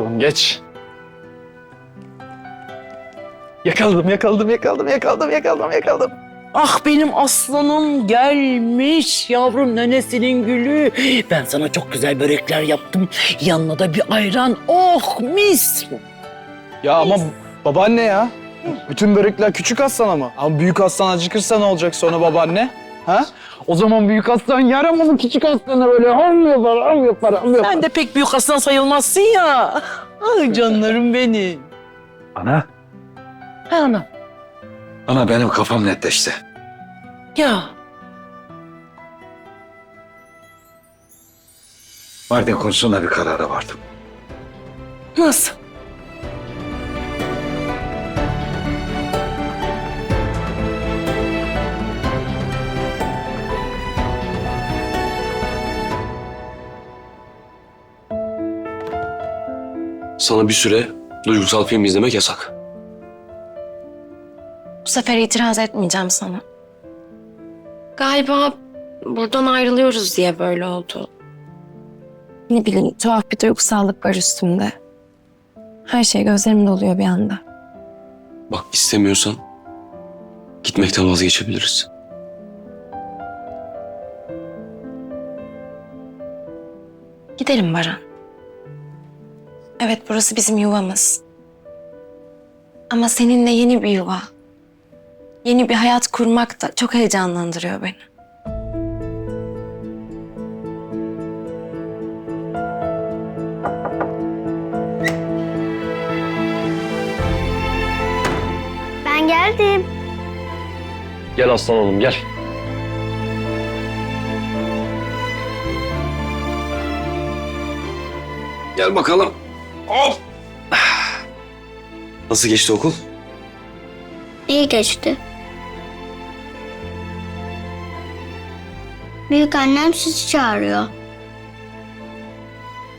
bakalım geç. Yakaladım, yakaladım, yakaladım, yakaladım, yakaladım, yakaladım. Ah benim aslanım gelmiş yavrum nenesinin gülü. Ben sana çok güzel börekler yaptım. Yanına da bir ayran. Oh mis. Ya ama babaanne ya. Bütün börekler küçük aslana mı? Ama büyük aslan acıkırsa ne olacak sonra babaanne? Ha? O zaman büyük aslan yaramalı küçük aslana böyle ham yapar, ham yapar, ham yapar. Sen de pek büyük aslan sayılmazsın ya. Ay canlarım benim. Ana, Ha ana. ana benim kafam netleşti. Ya Mardin konusunda bir karara vardım. nasıl? Sana bir süre duygusal film izlemek yasak. Bu sefer itiraz etmeyeceğim sana. Galiba buradan ayrılıyoruz diye böyle oldu. Ne bileyim tuhaf bir duygusallık var üstümde. Her şey gözlerimde oluyor bir anda. Bak istemiyorsan gitmekten vazgeçebiliriz. Gidelim Baran. Evet burası bizim yuvamız. Ama seninle yeni bir yuva. Yeni bir hayat kurmak da çok heyecanlandırıyor beni. Ben geldim. Gel aslan oğlum gel. Gel bakalım. Hop. Nasıl geçti okul? İyi geçti. Büyük annem sizi çağırıyor.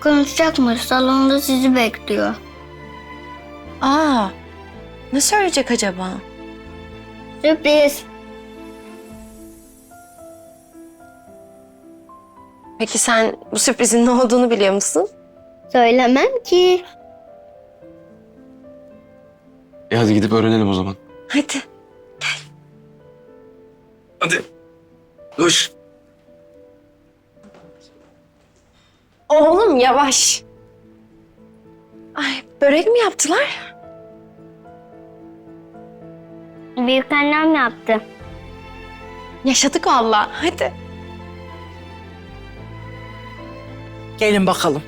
Konuşacakmış. Salonda sizi bekliyor. Aa, ne söyleyecek acaba? Sürpriz. Peki sen bu sürprizin ne olduğunu biliyor musun? Söylemem ki. E hadi gidip öğrenelim o zaman. Hadi. Hadi. Koş. Oğlum yavaş. Ay börek mi yaptılar? Büyük annem yaptı. Yaşadık valla. Hadi. Gelin bakalım.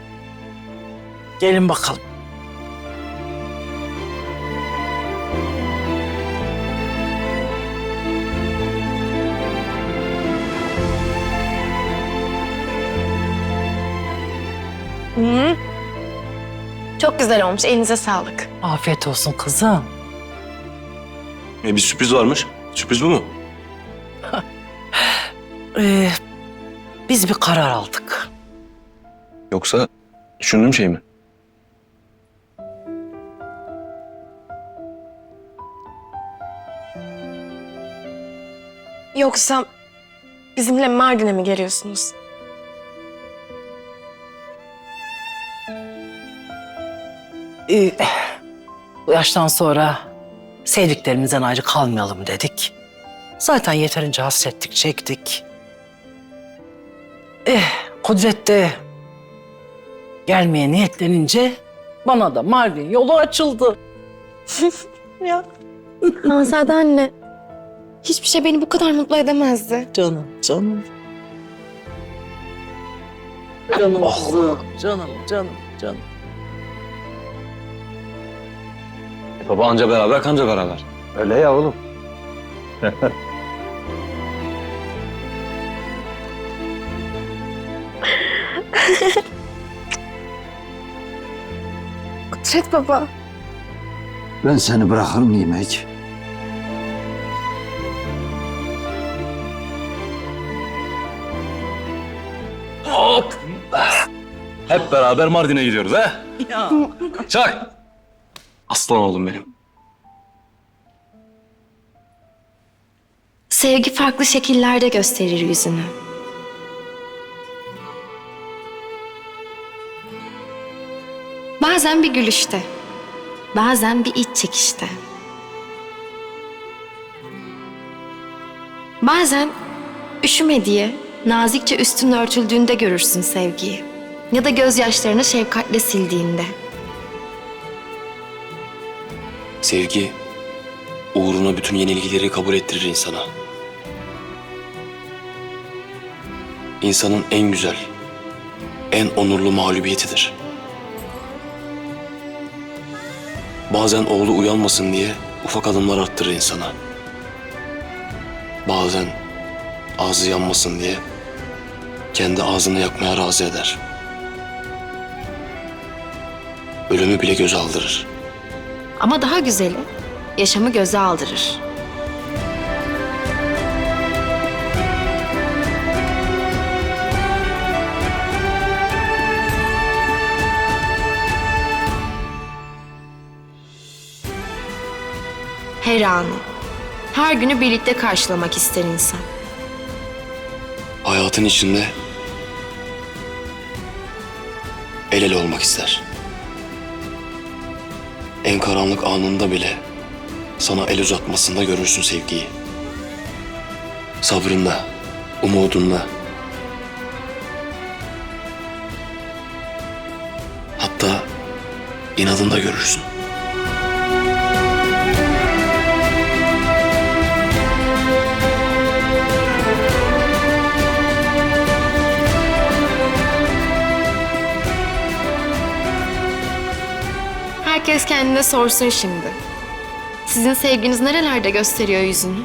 Gelin bakalım. Hı. Çok güzel olmuş. Elinize sağlık. Afiyet olsun kızım. E, bir sürpriz varmış. Sürpriz bu mu? Ee, biz bir karar aldık. Yoksa düşündüğüm şey mi? Yoksa bizimle Mardin'e mi geliyorsunuz? Ee, bu yaştan sonra sevdiklerimizden ayrı kalmayalım dedik. Zaten yeterince hasrettik, çektik. Eh, Kudret de gelmeye niyetlenince bana da Mardin yolu açıldı. ya Hanzade anne. Hiçbir şey beni bu kadar mutlu edemezdi. canım, canım. Canım, kızım, canım, canım, canım. E, baba anca beraber kanca beraber. Öyle ya oğlum. Kudret baba. Ben seni bırakır mıyım hiç? Hep beraber Mardin'e gidiyoruz ha? Ya. Çak. Aslan oğlum benim. Sevgi farklı şekillerde gösterir yüzünü. Bazen bir gülüşte. Bazen bir iç çekişte. Bazen üşüme diye nazikçe üstün örtüldüğünde görürsün sevgiyi. Ya da gözyaşlarını şefkatle sildiğinde. Sevgi uğruna bütün yenilgileri kabul ettirir insana. İnsanın en güzel, en onurlu mağlubiyetidir. Bazen oğlu uyanmasın diye ufak adımlar attırır insana. Bazen ağzı yanmasın diye kendi ağzını yakmaya razı eder. Ölümü bile göze aldırır. Ama daha güzeli yaşamı göze aldırır. Her anı, her günü birlikte karşılamak ister insan. hayatın içinde el ele olmak ister. En karanlık anında bile sana el uzatmasında görürsün sevgiyi. Sabrında, umudunda. Hatta inadında görürsün. Herkes kendine sorsun şimdi. Sizin sevginiz nerelerde gösteriyor yüzünü?